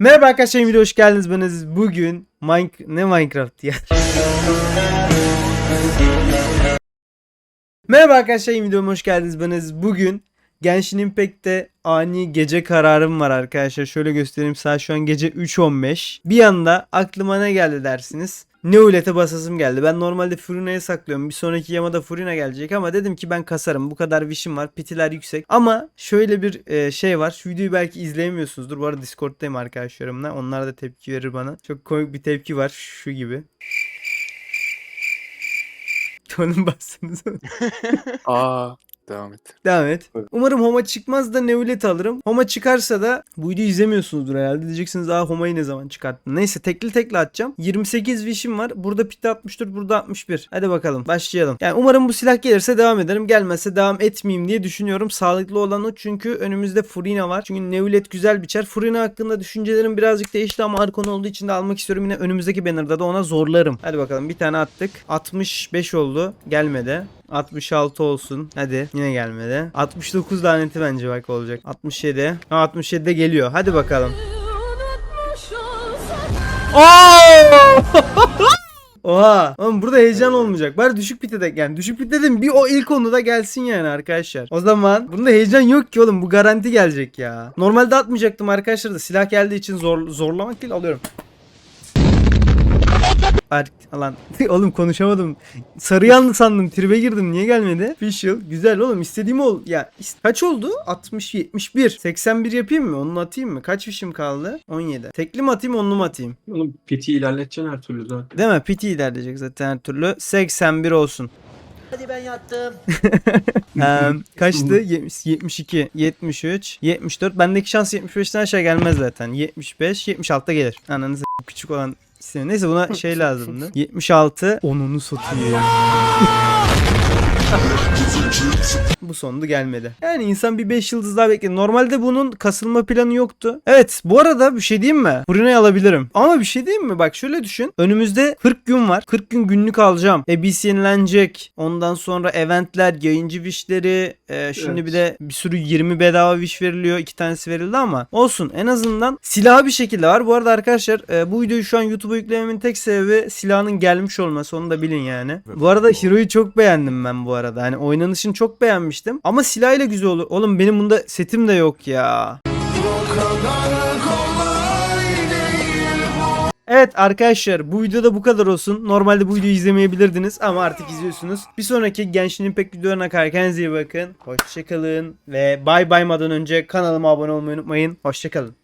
Merhaba arkadaşlar video hoş geldiniz ben Aziz. Bugün Mine ne Minecraft ya? Merhaba arkadaşlar yeni videoma hoş geldiniz ben Aziz. Bugün Genshin Impact'te ani gece kararım var arkadaşlar. Şöyle göstereyim saat şu an gece 3.15. Bir anda aklıma ne geldi dersiniz? Neulet'e basasım geldi. Ben normalde Furina'ya saklıyorum. Bir sonraki yamada Furina gelecek ama dedim ki ben kasarım. Bu kadar wish'im var. Pitiler yüksek. Ama şöyle bir e, şey var. Şu videoyu belki izleyemiyorsunuzdur. Bu arada Discord'dayım arkadaşlarımla. Onlar da tepki verir bana. Çok komik bir tepki var. Şu gibi. Onun bastınız? Aa devam et. Devam et. Evet. Umarım Homa çıkmaz da Neulet alırım. Homa çıkarsa da bu videoyu izlemiyorsunuzdur herhalde. Diyeceksiniz aa Homa'yı ne zaman çıkarttın. Neyse tekli tekli atacağım. 28 wish'im var. Burada pit 64 burada 61. Hadi bakalım başlayalım. Yani umarım bu silah gelirse devam ederim. Gelmezse devam etmeyeyim diye düşünüyorum. Sağlıklı olan o çünkü önümüzde Furina var. Çünkü Neulet güzel biçer. Furina hakkında düşüncelerim birazcık değişti ama Arkon olduğu için de almak istiyorum. Yine önümüzdeki banner'da da ona zorlarım. Hadi bakalım bir tane attık. 65 oldu. Gelmedi. 66 olsun. Hadi yine gelmedi. 69 laneti bence bak olacak. 67. Ha 67 de geliyor. Hadi bakalım. Oo! Oha. Oğlum burada heyecan olmayacak. Bari düşük pite de yani düşük pite dedim bir o ilk onu da gelsin yani arkadaşlar. O zaman bunda heyecan yok ki oğlum bu garanti gelecek ya. Normalde atmayacaktım arkadaşlar da silah geldiği için zor, zorlamak değil alıyorum. Ark alan. oğlum konuşamadım. Sarı yandı sandım. Tribe girdim. Niye gelmedi? Official. Güzel oğlum. istediğim ol. Ya kaç oldu? 60 71. 81 yapayım mı? Onu atayım mı? Kaç fişim kaldı? 17. Tekli mi atayım, onlu mu atayım? Oğlum piti ilerleteceksin her türlü zaten. Değil mi? PT ilerleyecek zaten her türlü. 81 olsun. Hadi ben yattım. Eee, kaçtı? 70, 72, 73, 74. Bendeki şans 75'ten aşağı gelmez zaten. 75, 76'da gelir. Ananızı küçük olan istedim. Neyse buna şey lazımdı. 76, onunu satayım. Bu sonunda gelmedi. Yani insan bir 5 yıldız daha bekliyor. Normalde bunun kasılma planı yoktu. Evet bu arada bir şey diyeyim mi? Bruno'yu alabilirim. Ama bir şey diyeyim mi? Bak şöyle düşün. Önümüzde 40 gün var. 40 gün günlük alacağım. EBC yenilenecek. Ondan sonra eventler, yayıncı wishleri. e, şimdi Evet. bir de bir sürü 20 bedava wish veriliyor. iki tanesi verildi ama olsun. En azından silahı bir şekilde var. Bu arada arkadaşlar e, bu videoyu şu an YouTube'a yüklememin tek sebebi silahının gelmiş olması. Onu da bilin yani. Bu arada Hero'yu çok beğendim ben bu arada. Hani oynanışını çok beğenmiştim. Ama silahıyla güzel olur. Oğlum benim bunda setim de yok ya. Evet arkadaşlar bu videoda bu kadar olsun. Normalde bu videoyu izlemeyebilirdiniz ama artık izliyorsunuz. Bir sonraki Genshin Impact videolarına kadar kendinize iyi bakın. Hoşçakalın ve bay baymadan önce kanalıma abone olmayı unutmayın. Hoşçakalın.